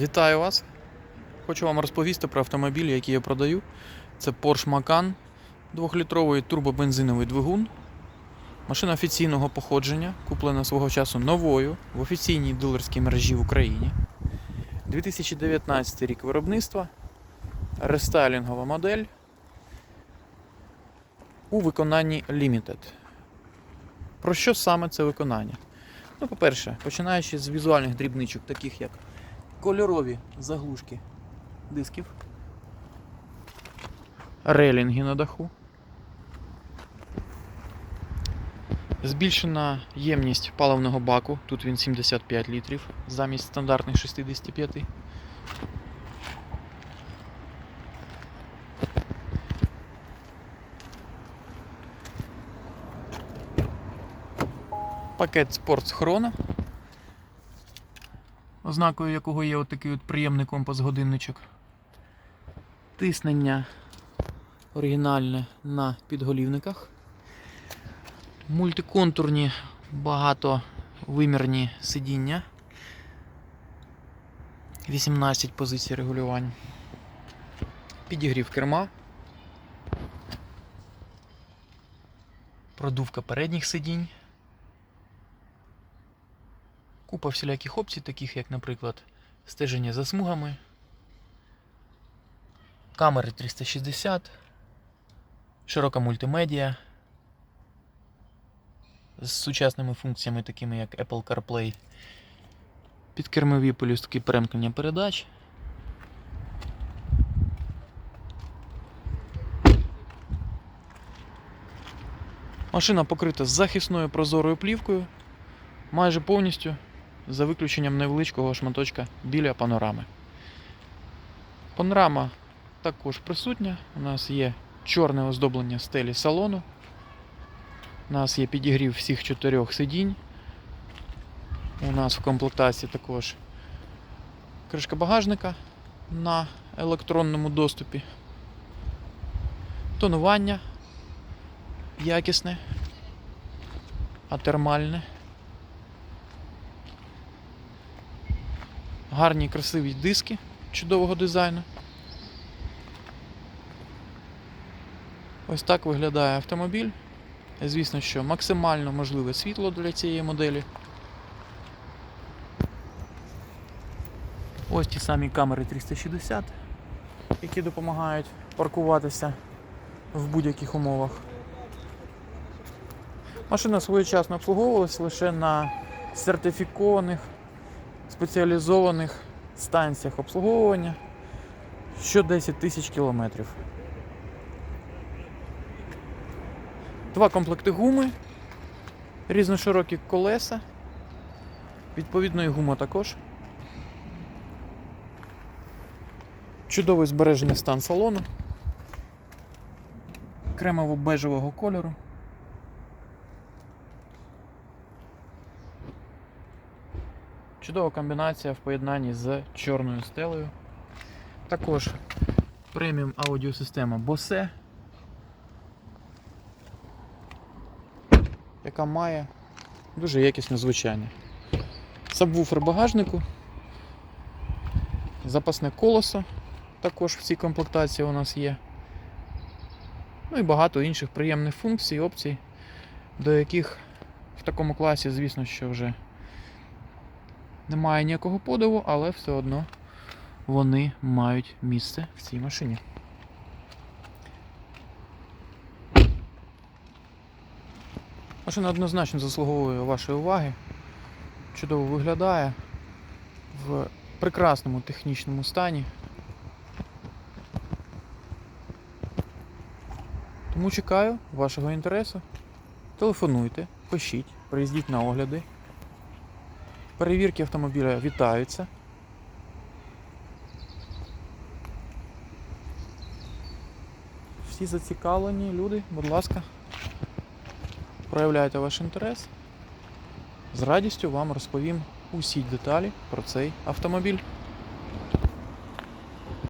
Вітаю вас! Хочу вам розповісти про автомобіль, який я продаю. Це Porsche Macan, 2-літровий турбобензиновий двигун. Машина офіційного походження, куплена свого часу новою в офіційній дилерській мережі в Україні. 2019 рік виробництва, рестайлінгова модель у виконанні Limited. Про що саме це виконання? Ну, по-перше, починаючи з візуальних дрібничок, таких як кольорові заглушки дисків, релінги на даху, збільшена ємність паливного баку, тут він 75 літрів замість стандартних 65. Пакет Sports Chrono ознакою якого є отакий от приємний компас годинничок. Тиснення оригінальне на підголівниках. Мультиконтурні багатовимірні сидіння. 18 позицій регулювань. Підігрів керма. Продувка передніх сидінь. Купа всіляких опцій, таких як, наприклад, стеження за смугами, камери 360, широка мультимедіа з сучасними функціями, такими як Apple CarPlay, підкермові полюстки перемкнення передач. Машина покрита захисною прозорою плівкою майже повністю за виключенням невеличкого шматочка біля панорами. Панорама також присутня. У нас є чорне оздоблення стелі салону. У нас є підігрів всіх чотирьох сидінь. У нас в комплектації також кришка багажника на електронному доступі. Тонування якісне, атермальне. Гарні красиві диски чудового дизайну. Ось так виглядає автомобіль. Звісно, що максимально можливе світло для цієї моделі. Ось ті самі камери 360, які допомагають паркуватися в будь-яких умовах. Машина своєчасно обслуговувалась лише на сертифікованих спеціалізованих станціях обслуговування що 10 тисяч кілометрів. Два комплекти гуми, різноширокі колеса, відповідно і гума також. Чудовий збережений стан салону, кремово-бежевого кольору. Чудова комбінація в поєднанні з чорною стелею. Також преміум аудіосистема Bose, яка має дуже якісне звучання. Сабвуфер багажнику, запасне колесо також в цій комплектації у нас є. Ну і багато інших приємних функцій, опцій, до яких в такому класі, звісно, що вже немає ніякого подиву, але все одно вони мають місце в цій машині. Машина однозначно заслуговує вашої уваги. Чудово виглядає в прекрасному технічному стані. Тому чекаю вашого інтересу. Телефонуйте, пишіть, приїздіть на огляди. Перевірки автомобіля вітаються. Всі зацікавлені люди, будь ласка, проявляйте ваш інтерес. З радістю вам розповім усі деталі про цей автомобіль.